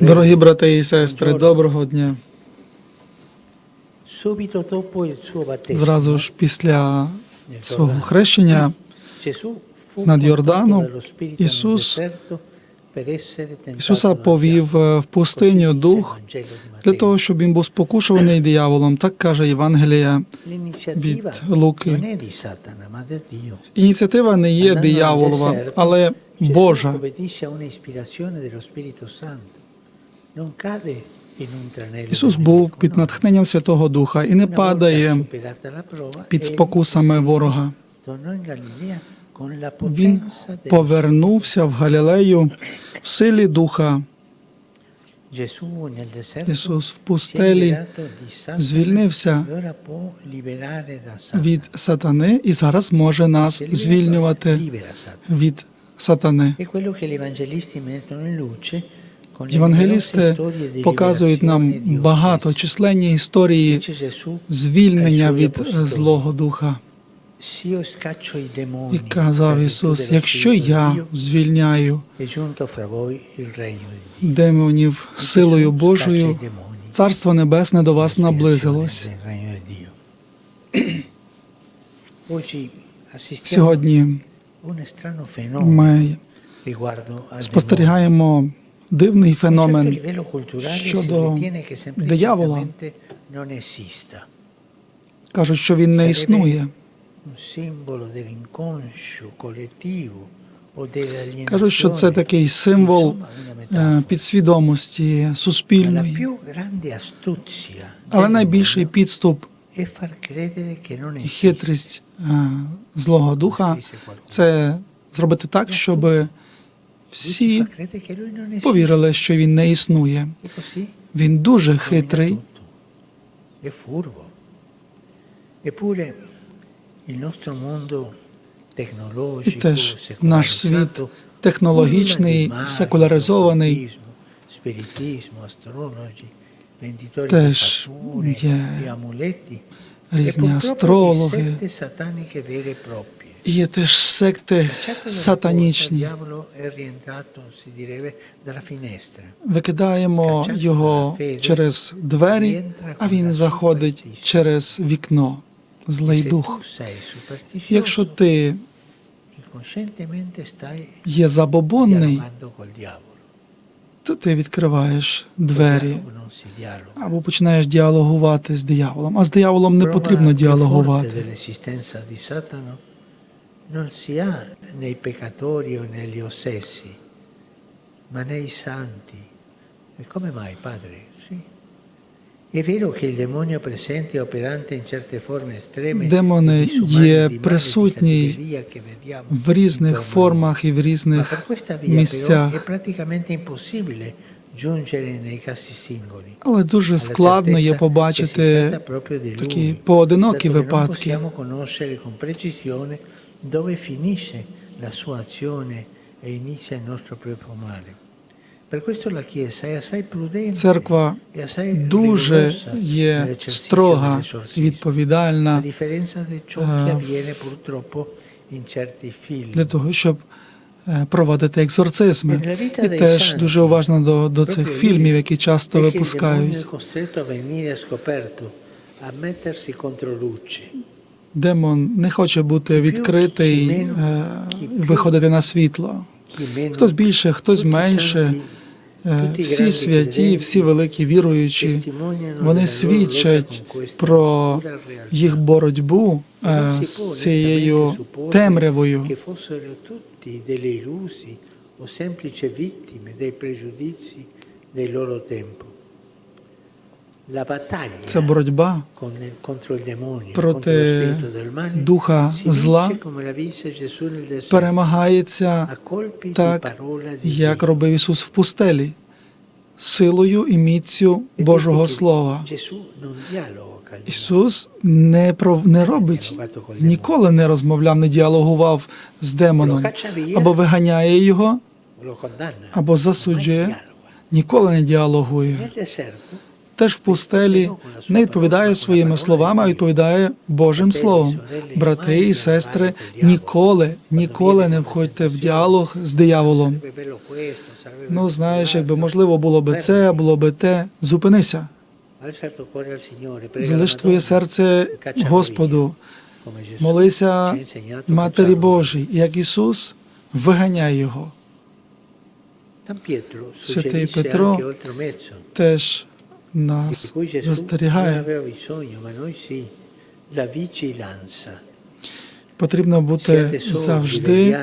Дорогі брати і сестри, доброго дня. Зразу ж після свого хрещення над Йорданом Ісус- Ісуса повів е, в пустиню дух для того, щоб він був спокушуваний дияволом. Так каже Євангелія. Від Луки. Ініціатива не є дияволова, але Божа. Ісус був під натхненням Святого Духа і не падає під спокусами ворога. Він повернувся в Галілею в силі Духа. Ісус в пустелі звільнився e від сатани і зараз може нас звільнювати від сатани. Євангелісти показують нам багато численні історії звільнення від злого духа. «Se io scaccio i demoni І казав Ісус: якщо я звільняю è giunto fra voi il regno di Dio». демонів силою Божою, Царство Небесне до вас наблизилось. Сьогодні ми спостерігаємо дивний феномен щодо диявола. кажуть, що він не існує. Кажуть, що це такий символ е, підсвідомості суспільної. Але найбільший підступ і хитрість е, злого духа це зробити так, щоб всі повірили, що він не існує. E Він дуже хитрий, і теж наш світ технологічний, секуляризований, Теж є різні e астрологи. e є теж секти сатанічні. Викидаємо його через двері, а він заходить через вікно. Злий дух. Якщо ти є забобонний. То ти відкриваєш двері або починаєш діалогувати з дияволом. А з дияволом не потрібно діалогувати. non si ha nei peccatori o negli ossessi, ma nei santi. E come mai, padre? Sì. Демони є присутні в різних формах і в різних місцях. Але дуже складно є побачити такі поодинокі випадки. dove finisce la sua azione e inizia il nostro proprio male. Церква дуже є строга і відповідальна для того, щоб проводити екзорцизми. І теж дуже уважно до, до цих фільмів, які часто випускають. Демон не хоче бути відкритий, е, виходити на світло. Хтось більше, хтось менше. Е, Всі святі, всі великі віруючі, вони свідчать про їх боротьбу E е, з цією темрявою. dei loro tempo. Це боротьба проти духа зла перемагається так, як робив Ісус в пустелі, силою і міцю Божого Слова. Ісус не про не робить, ніколи не розмовляв, не діалогував з демоном, або виганяє його, або засуджує, ніколи не діалогує. Теж в пустелі не відповідає своїми словами, а відповідає Божим Словом. Брати і сестри, ніколи, ніколи не входьте в діалог з дияволом. Ну, знаєш, якби можливо було би це, було би те. Зупинися. Залиш твоє серце Господу. Молися Матері. Божій, як Ісус, виганяй його. Святий Петро Теж нас застерігає. Потрібно бути завжди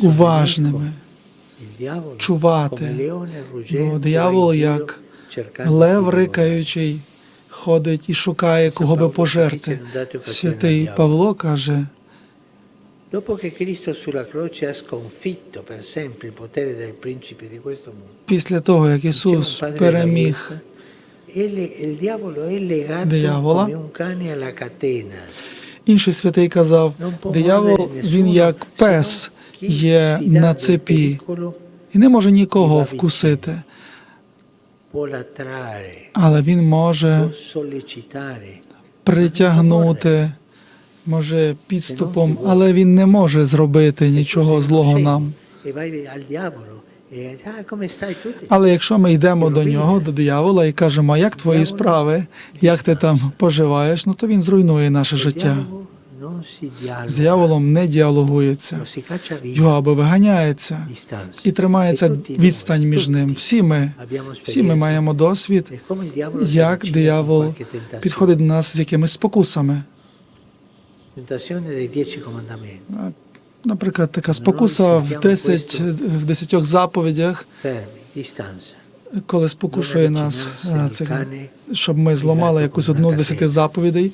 уважними, чувати. Бо диявол, як лев рикаючий, ходить і шукає, кого би пожерти. Святий Павло каже, після того, як Ісус переміг Диявола. Інший святий казав, диявол, він як пес є на цепі і не може нікого вкусити, але він може притягнути, може підступом, але він не може зробити нічого злого нам. Але якщо ми йдемо до нього, до диявола, і кажемо, а як твої справи, як ти там поживаєш, ну то він зруйнує наше життя. З дияволом не діалогується, його або виганяється і тримається відстань між ним. Всі ми, всі ми маємо досвід, як диявол підходить до нас з якимись спокусами. Наприклад, така спокуса в 10, в 10 заповідях, коли спокушує нас, щоб ми зламали якусь одну з десяти заповідей,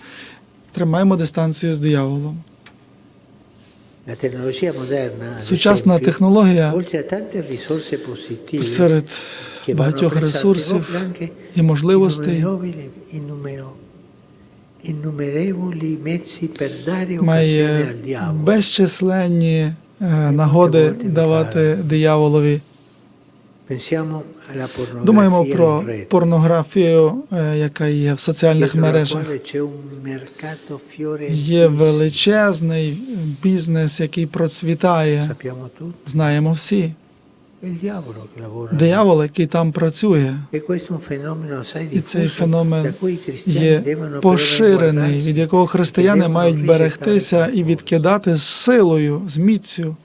тримаємо дистанцію з дияволом. Сучасна технологія серед багатьох ресурсів і можливостей має безчисленні нагоди давати дияволові. Думаємо про порнографію, яка є в соціальних мережах. Є величезний бізнес, який процвітає. Знаємо всі. Диявол, який там працює, і цей феномен є поширений, від якого християни мають берегтися і відкидати з силою, з міцю.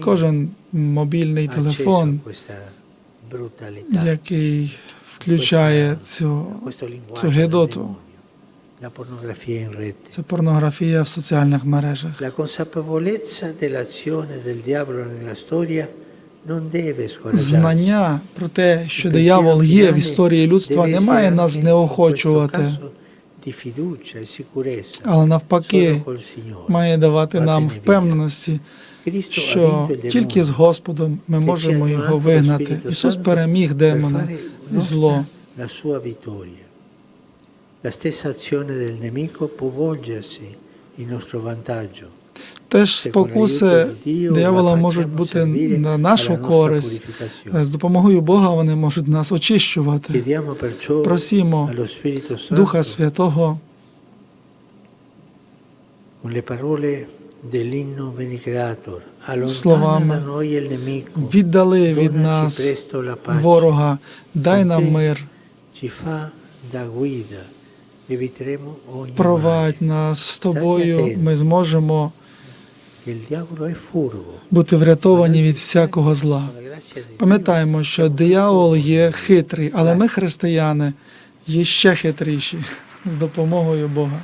Кожен мобільний телефон, який включає цю, цю гидоту. Це порнографія в соціальних мережах. Знання про те, що диявол є в історії людства, не має нас знеохочувати, e але навпаки має давати нам впевненості, що тільки з. Господом ми можемо його вигнати. Ісус переміг демона і зло. La stessa azione del nemico può volgersi in nostro vantaggio. Теж спокуси диявола можуть бути на нашу користь. З допомогою Бога вони можуть нас очищувати. Просімо Духа Святого Словами, віддали від нас ворога, дай нам мир, Провадь нас з тобою. Ми зможемо бути врятовані від всякого зла. Пам'ятаємо, що диявол є хитрий, але ми, християни, є ще хитріші з допомогою Бога.